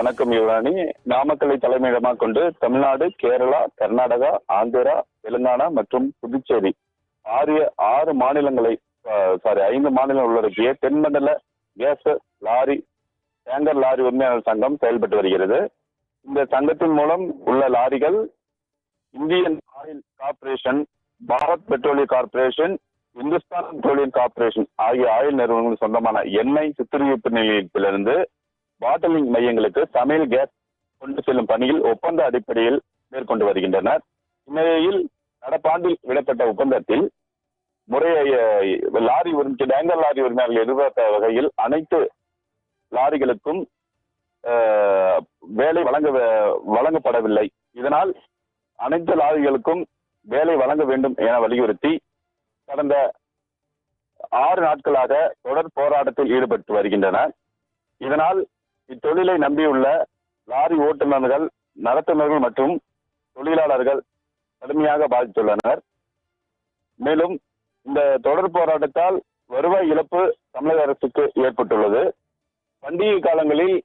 வணக்கம் யுவராணி. நாமக்கலை தலைமையிடமாக கொண்டு தமிழ்நாடு கேரளா கர்நாடகா ஆந்திரா தெலுங்கானா மற்றும் புதுச்சேரி ஆறு ஆறு மாநிலங்களை சாரி ஐந்து மாநிலம் உள்ளடக்கிய தென்மண்டல கேஸ் லாரி டேங்கர் லாரி உரிமையாளர் சங்கம் செயல்பட்டு வருகிறது. இந்த சங்கத்தின் மூலம் உள்ள லாரிகள் இந்தியன் ஆயில் கார்பரேஷன் பாரத் பெட்ரோலிய கார்ப்பரேஷன் இந்துஸ்தான் பெட்ரோலியம் கார்ப்பரேஷன் ஆகிய ஆயில் நிறுவனங்கள் சொந்தமான எண்ணெய் சுத்திகரிப்பு நிலையத்திலிருந்து பாட்டலிங் மையங்களுக்கு சமையல் கேஸ் கொண்டு செல்லும் பணியில் ஒப்பந்த அடிப்படையில் மேற்கொண்டு வருகின்றனர். இந்நிலையில் நடப்பாண்டில் விடப்பட்ட ஒப்பந்தத்தில் முறையை லாரி உரிமை டேங்கர் லாரி உரிமையாளர்கள் எதிர்பார்த்த வகையில் அனைத்து லாரிகளுக்கும் வேலை வழங்க வழங்கப்படவில்லை. இதனால் அனைத்து லாரிகளுக்கும் வேலை வழங்க வேண்டும் என வலியுறுத்தி கடந்த ஆறு நாட்களாக தொடர் போராட்டத்தில் ஈடுபட்டு வருகின்றன இதனால் இத்தொழிலை நம்பியுள்ள லாரி ஓட்டுநர்கள் நடத்துனர்கள் மற்றும் தொழிலாளர்கள் கடுமையாக பாதித்துள்ளனர். மேலும் இந்த தொடர் போராட்டத்தால் வருவாய் இழப்பு தமிழக அரசுக்கு ஏற்பட்டுள்ளது. பண்டிகை காலங்களில்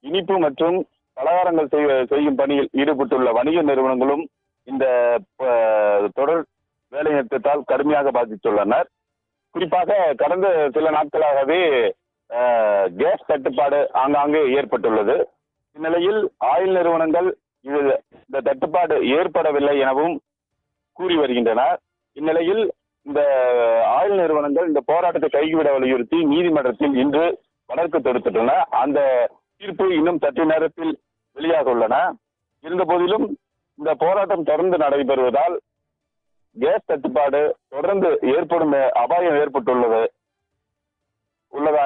இனிப்பு மற்றும் பலகாரங்கள் செய்ய- செய்யும் பணியில் ஈடுபட்டுள்ள வணிக நிறுவனங்களும் இந்த தொடர் வேலை நிறுத்தத்தால் கடுமையாக பாதித்துள்ளனர். குறிப்பாக கடந்த சில நாட்களாகவே கேஸ் தட்டுப்பாடு ஆங்காங்கே ஏற்பட்டுள்ளது. இந்நிலையில் ஆயில் நிறுவனங்கள் இது இந்த தட்டுப்பாடு ஏற்படவில்லை எனவும் கூறி வருகின்றனர் இந்நிலையில் இந்த ஆயில் நிறுவனங்கள் இந்த போராட்டத்தை கைவிட வலியுறுத்தி நீதிமன்றத்தில் இன்று வழக்கு தொடுத்துள்ளன அந்த தீர்ப்பு இன்னும் சற்று நேரத்தில் வெளியாக உள்ளன. இருந்த போதிலும் இந்த போராட்டம் தொடர்ந்து நடைபெறுவதால் கேஸ் தட்டுப்பாடு தொடர்ந்து ஏற்படும் அபாயம் ஏற்பட்டுள்ளது.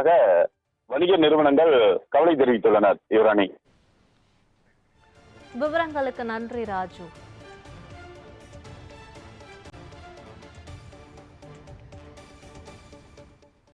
உள்ளதாக வணிக நிறுவனங்கள் கவலை தெரிவித்துள்ளனர் யுவராணி. விவரங்களுக்கு நன்றி ராஜு.